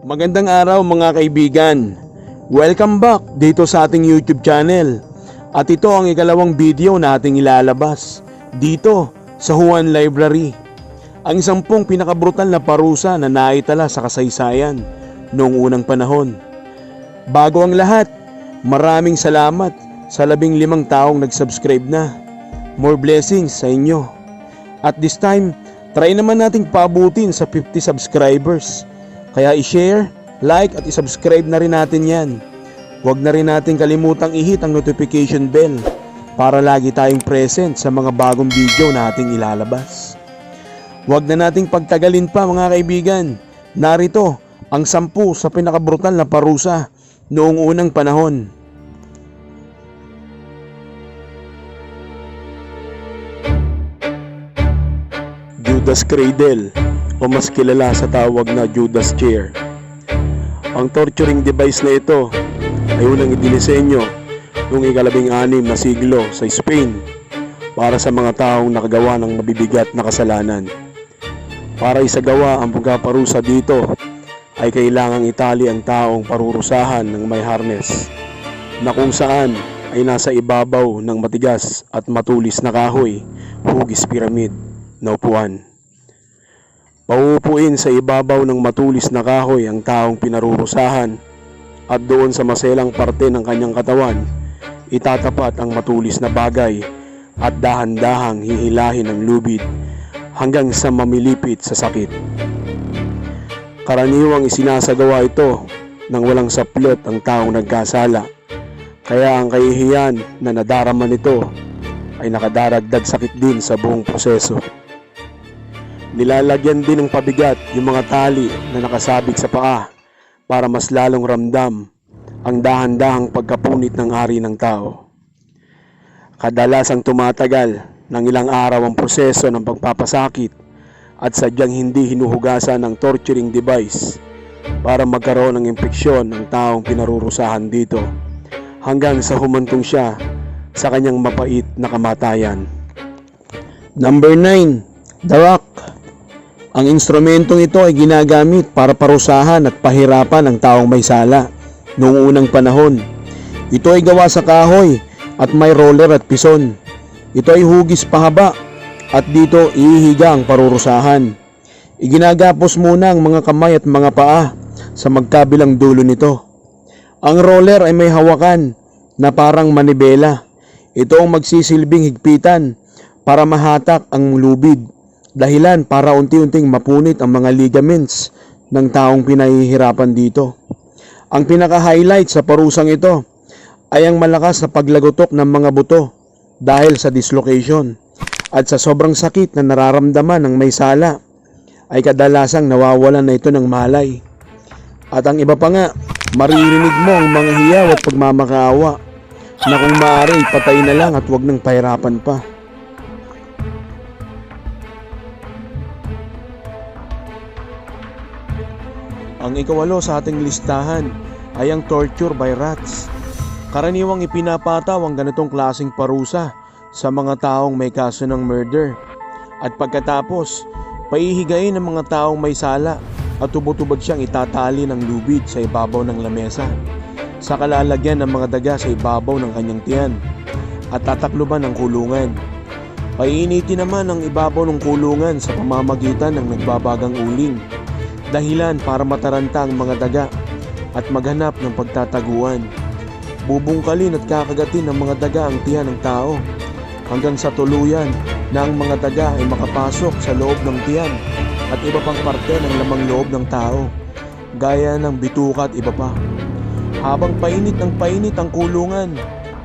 Magandang araw mga kaibigan. Welcome back dito sa ating YouTube channel. At ito ang ikalawang video na ating ilalabas dito sa Juan Library. Ang sampung pinakabrutal na parusa na naitala sa kasaysayan noong unang panahon. Bago ang lahat, maraming salamat sa labing limang taong nag-subscribe na. More blessings sa inyo. At this time, try naman nating paabutin sa 50 subscribers. Kaya i-share, like at i-subscribe na rin natin yan. Huwag na rin natin kalimutang i-hit ang notification bell para lagi tayong present sa mga bagong video na ating ilalabas. Huwag na nating pagtagalin pa mga kaibigan. Narito ang sampu sa pinakabrutal na parusa noong unang panahon. Judas Cradle o mas kilala sa tawag na Judas Chair. Ang torturing device na ito ay unang idinisenyo noong ikalabing anim na siglo sa Spain para sa mga taong nakagawa ng mabibigat na kasalanan. Para isagawa ang pagkaparusa dito ay kailangang itali ang taong parurusahan ng may harness na kung saan ay nasa ibabaw ng matigas at matulis na kahoy, hugis piramid na upuan. Pauupuin sa ibabaw ng matulis na kahoy ang taong pinarurusahan at doon sa maselang parte ng kanyang katawan, itatapat ang matulis na bagay at dahan-dahang hihilahin ang lubid hanggang sa mamilipit sa sakit. Karaniwang isinasagawa ito nang walang saplot ang taong nagkasala. Kaya ang kahihiyan na nadarama nito ay nakadaragdag sakit din sa buong proseso. Nilalagyan din ng pabigat yung mga tali na nakasabit sa paa para mas lalong ramdam ang dahan-dahang pagkapunit ng ari ng tao. Kadalasang tumatagal ng ilang araw ang proseso ng pagpapasakit at sadyang hindi hinuhugasan ng torturing device para magkaroon ng impeksyon ng taong pinarurusahan dito hanggang sa humantong siya sa kanyang mapait na kamatayan. Number 9. The Rock Ang instrumentong ito ay ginagamit para parusahan at pahirapan ang taong may sala noong unang panahon. Ito ay gawa sa kahoy at may roller at pison. Ito ay hugis pahaba at dito ihihiga ang parurusahan. Iginagapos muna ang mga kamay at mga paa sa magkabilang dulo nito. Ang roller ay may hawakan na parang manibela. Ito ang magsisilbing higpitan para mahatak ang lubid. Dahilan para unti-unting mapunit ang mga ligaments ng taong pinahihirapan dito. Ang pinaka-highlight sa parusang ito ay ang malakas na paglagotok ng mga buto dahil sa dislocation at sa sobrang sakit na nararamdaman ng may sala ay kadalasang nawawalan na ito ng malay. At ang iba pa nga, maririnig mo ang mga hiyaw at pagmamakaawa na kung maaari patay na lang at wag nang pahirapan pa. Ang ikawalo sa ating listahan ay ang torture by rats. Karaniwang ipinapataw ang ganitong klaseng parusa sa mga taong may kaso ng murder. At pagkatapos, paihigayin ng mga taong may sala at tubod-tubod siyang itatali ng lubid sa ibabaw ng lamesa. Sa kalalagyan ng mga daga sa ibabaw ng kanyang tiyan at tatakluban ng kulungan. Painitin naman ang ibabaw ng kulungan sa pamamagitan ng nagbabagang uling. Dahilan para mataranta ang mga daga at maghanap ng pagtataguan. Bubungkalin at kakagatin ng mga daga ang tiyan ng tao hanggang sa tuluyan na ang mga daga ay makapasok sa loob ng tiyan at iba pang parte ng lamang loob ng tao, gaya ng bituka at iba pa. Habang painit ng painit ang kulungan,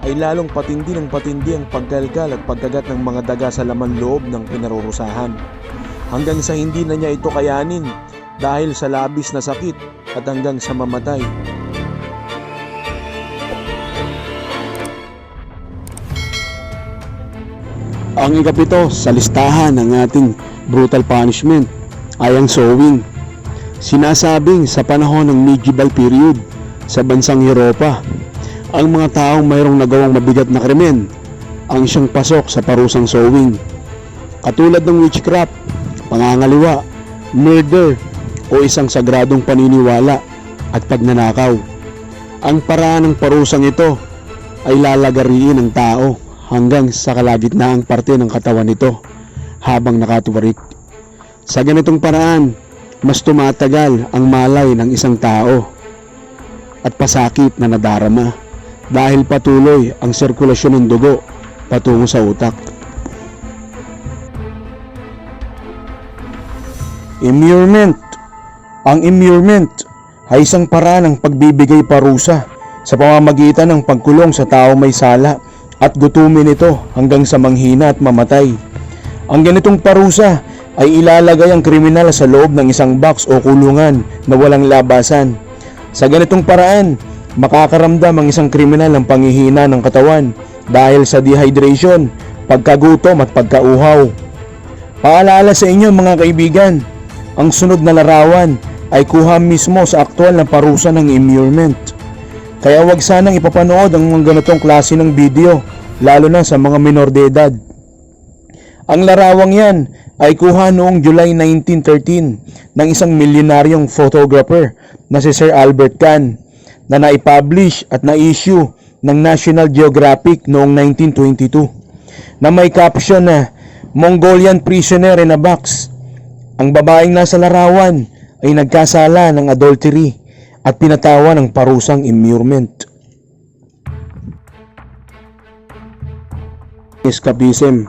ay lalong patindi ng patindi ang pagkalkal at pagkagat ng mga daga sa laman loob ng pinarurusahan. Hanggang sa hindi na niya ito kayanin dahil sa labis na sakit at hanggang sa mamatay. Ang ikapito sa listahan ng ating brutal punishment ay ang sewing. Sinasabing sa panahon ng medieval period sa bansang Europa, ang mga taong mayroong nagawang mabigat na krimen ang siyang pasok sa parusang sewing. Katulad ng witchcraft, pangangaliwa, murder o isang sagradong paniniwala at pagnanakaw. Ang paraan ng parusang ito ay lalagariin ng tao hanggang sa kalagitnaang parte ng katawan nito habang nakatuwarik. Sa ganitong paraan, mas tumatagal ang malay ng isang tao at pasakit na nadarama dahil patuloy ang sirkulasyon ng dugo patungo sa utak. Immurement Ang immurement ay isang paraan ng pagbibigay parusa sa pamamagitan ng pagkulong sa tao may sala at gutumin ito hanggang sa manghina at mamatay. Ang ganitong parusa ay ilalagay ang kriminal sa loob ng isang box o kulungan na walang labasan. Sa ganitong paraan, makakaramdam ang isang kriminal ng panghihina ng katawan dahil sa dehydration, pagkagutom at pagkauhaw. Paalala sa inyo mga kaibigan, ang sunod na larawan ay kuha mismo sa aktwal na parusa ng immurement. Kaya wag sanang ipapanood ang mga ganitong klase ng video, lalo na sa mga minor de edad. Ang larawang yan ay kuha noong July 1913 ng isang milyonaryong photographer na si Sir Albert Kahn na naipublish at na-issue ng National Geographic noong 1922 na may caption na Mongolian Prisoner in a Box. Ang babaeng nasa larawan ay nagkasala ng adultery at pinatawa ng parusang immurement. Escapism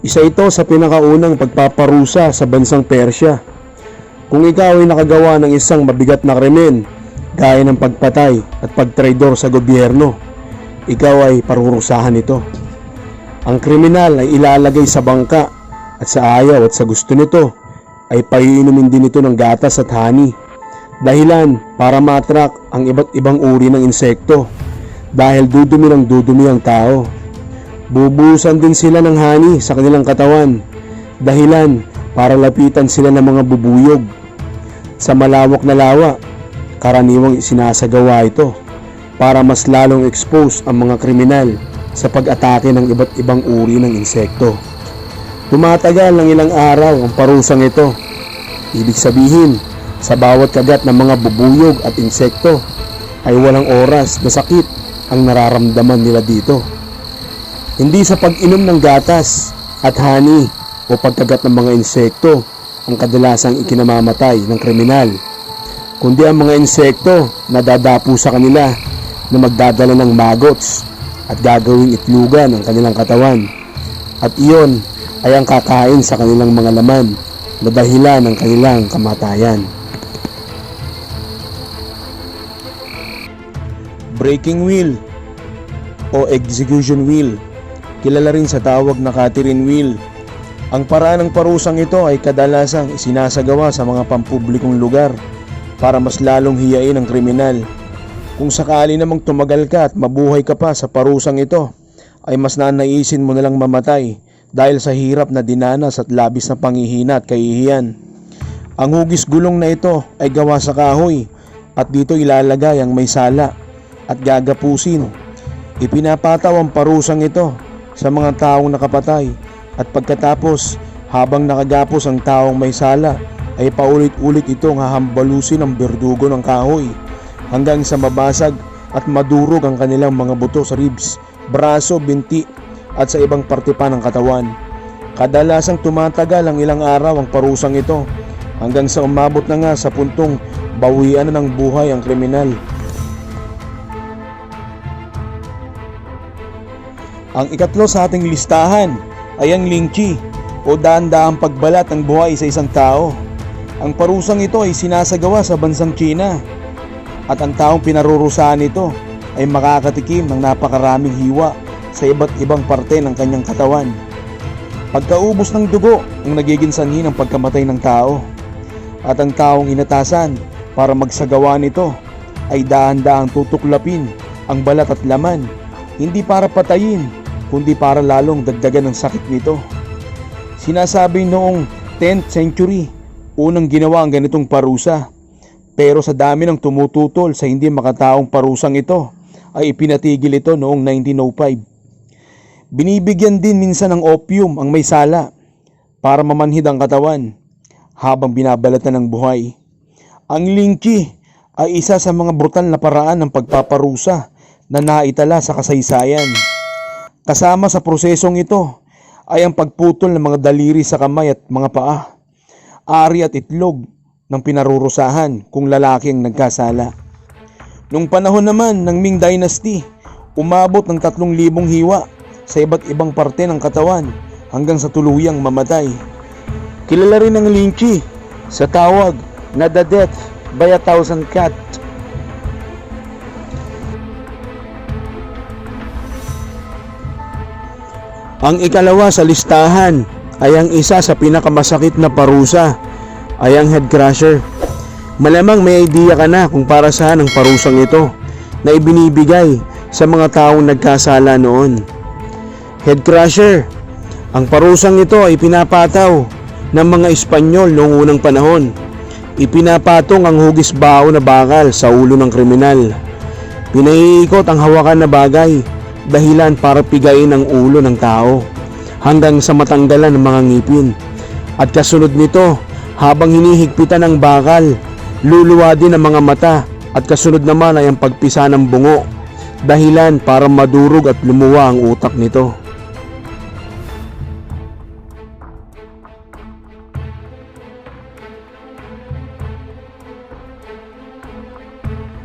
Isa ito sa pinakaunang pagpaparusa sa bansang Persya. Kung ikaw ay nakagawa ng isang mabigat na krimen, gaya ng pagpatay at pagtraidor sa gobyerno, ikaw ay parurusahan ito. Ang kriminal ay ilalagay sa bangka at sa ayaw at sa gusto nito ay paiinumin din ito ng gatas at honey. Dahilan para matrak ang iba't ibang uri ng insekto dahil dudumi ng dudumi ang tao. Bubusan din sila ng honey sa kanilang katawan dahilan para lapitan sila ng mga bubuyog. Sa malawak na lawa, karaniwang sinasagawa ito para mas lalong expose ang mga kriminal sa pag-atake ng iba't ibang uri ng insekto. Tumatagal ng ilang araw ang parusang ito. Ibig sabihin, sa bawat kagat ng mga bubuyog at insekto ay walang oras na sakit ang nararamdaman nila dito. Hindi sa pag-inom ng gatas at honey o pagkagat ng mga insekto ang kadalasang ikinamamatay ng kriminal, kundi ang mga insekto na dadapo sa kanila na magdadala ng maggots at gagawing itlugan ang kanilang katawan. At iyon ay ang kakain sa kanilang mga laman na dahilan ng kanilang kamatayan. Breaking wheel o execution wheel, kilala rin sa tawag na Catherine wheel. Ang paraan ng parusang ito ay kadalasang sinasagawa sa mga pampublikong lugar para mas lalong hiyain ang kriminal. Kung sakali namang tumagal ka at mabuhay ka pa sa parusang ito, ay mas nanaisin mo nalang mamatay dahil sa hirap na dinanas at labis na panghihina at kahihiyan. Ang hugis gulong na ito ay gawa sa kahoy at dito ilalagay ang may sala at gagapusin. Ipinapataw ang parusang ito sa mga taong nakapatay at pagkatapos habang nakagapos ang taong may sala ay paulit-ulit itong hahambalusin ng berdugo ng kahoy hanggang sa mabasag at madurog ang kanilang mga buto sa ribs, braso, binti at sa ibang parte pa ng katawan. Kadalasang tumatagal ang ilang araw ang parusang ito hanggang sa umabot na nga sa puntong bawian na ng buhay ang kriminal. Ang ikatlo sa ating listahan ay ang lingchi o daan-daang pagbalat ng buhay sa isang tao. Ang parusang ito ay sinasagawa sa bansang China at ang taong pinarurusahan nito ay makakatikim ng napakaraming hiwa sa iba't ibang parte ng kanyang katawan. Pagkaubos ng dugo ang nagiging sanhi ng pagkamatay ng tao at ang taong inatasan para magsagawa nito ay dahan-dahang tutuklapin ang balat at laman hindi para patayin kundi para lalong dagdagan ng sakit nito. Sinasabi noong 10th century unang ginawa ang ganitong parusa pero sa dami ng tumututol sa hindi makataong parusang ito ay ipinatigil ito noong 1905. Binibigyan din minsan ng opium ang may sala para mamanhid ang katawan habang binabalatan ng buhay. Ang linki ay isa sa mga brutal na paraan ng pagpaparusa na naitala sa kasaysayan. Kasama sa prosesong ito ay ang pagputol ng mga daliri sa kamay at mga paa, ari at itlog ng pinarurusahan kung lalaki ang nagkasala. Nung panahon naman ng Ming Dynasty, umabot ng 3,000 hiwa sa iba't ibang parte ng katawan hanggang sa tuluyang mamatay. Kilala rin ang linchi sa tawag na the death by a thousand cat. Ang ikalawa sa listahan ay ang isa sa pinakamasakit na parusa ay ang head crusher. Malamang may idea ka na kung para saan ang parusang ito na ibinibigay sa mga taong nagkasala noon. Head crusher. Ang parusang ito ay pinapataw ng mga Espanyol noong unang panahon. Ipinapatong ang hugis bao na bakal sa ulo ng kriminal. Pinaiikot ang hawakan na bagay dahilan para pigain ang ulo ng tao hanggang sa matanggalan ng mga ngipin. At kasunod nito, habang hinihigpitan ng bakal, luluwa din ang mga mata at kasunod naman ay ang pagpisa ng bungo dahilan para madurog at lumuwa ang utak nito.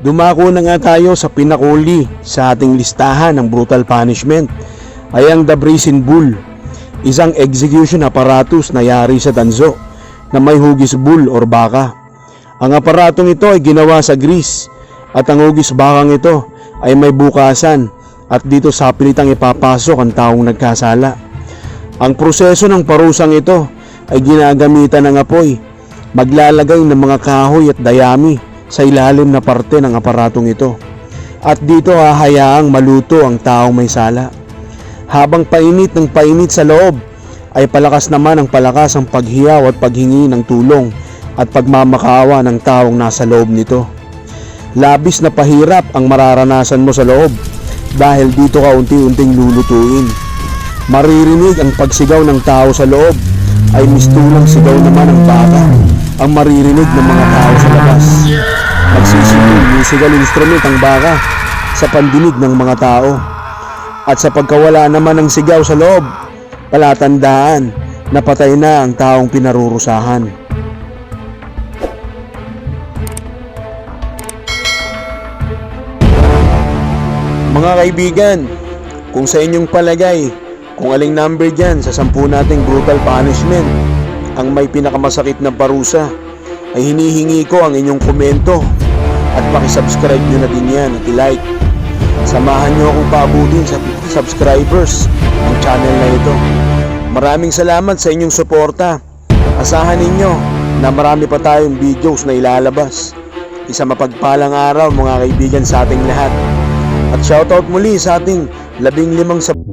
Dumako na nga tayo sa pinakuli sa ating listahan ng brutal punishment ay ang The Brazen Bull, isang execution apparatus na yari sa tanso na may hugis bull or baka. Ang aparatong ito ay ginawa sa Greece at ang hugis bakang ito ay may bukasan at dito sa pilitang ipapasok ang taong nagkasala. Ang proseso ng parusang ito ay ginagamitan ng apoy, maglalagay ng mga kahoy at dayami sa ilalim na parte ng aparatong ito. At dito hahayaang maluto ang taong may sala. Habang painit ng painit sa loob, ay palakas naman ang palakas ang paghiyaw at paghingi ng tulong at pagmamakaawa ng taong nasa loob nito. Labis na pahirap ang mararanasan mo sa loob dahil dito ka unti-unting lulutuin. Maririnig ang pagsigaw ng tao sa loob ay mistulang sigaw naman ng baka ang maririnig ng mga tao sa labas. Magsisigil, musical instrument ang baka sa pandinig ng mga tao. At sa pagkawala naman ng sigaw sa loob, palatandaan na patay na ang taong pinarurusahan. Mga kaibigan, kung sa inyong palagay, kung aling number dyan sa sampu nating brutal punishment, ang may pinakamasakit na parusa, ay hinihingi ko ang inyong komento at pakisubscribe nyo na din yan at i-like. Samahan nyo akong paabutin sa 50 subscribers ng channel na ito. Maraming salamat sa inyong suporta. Asahan ninyo na marami pa tayong videos na ilalabas. Isa mapagpalang araw mga kaibigan sa ating lahat. At shoutout muli sa ating labing limang sub-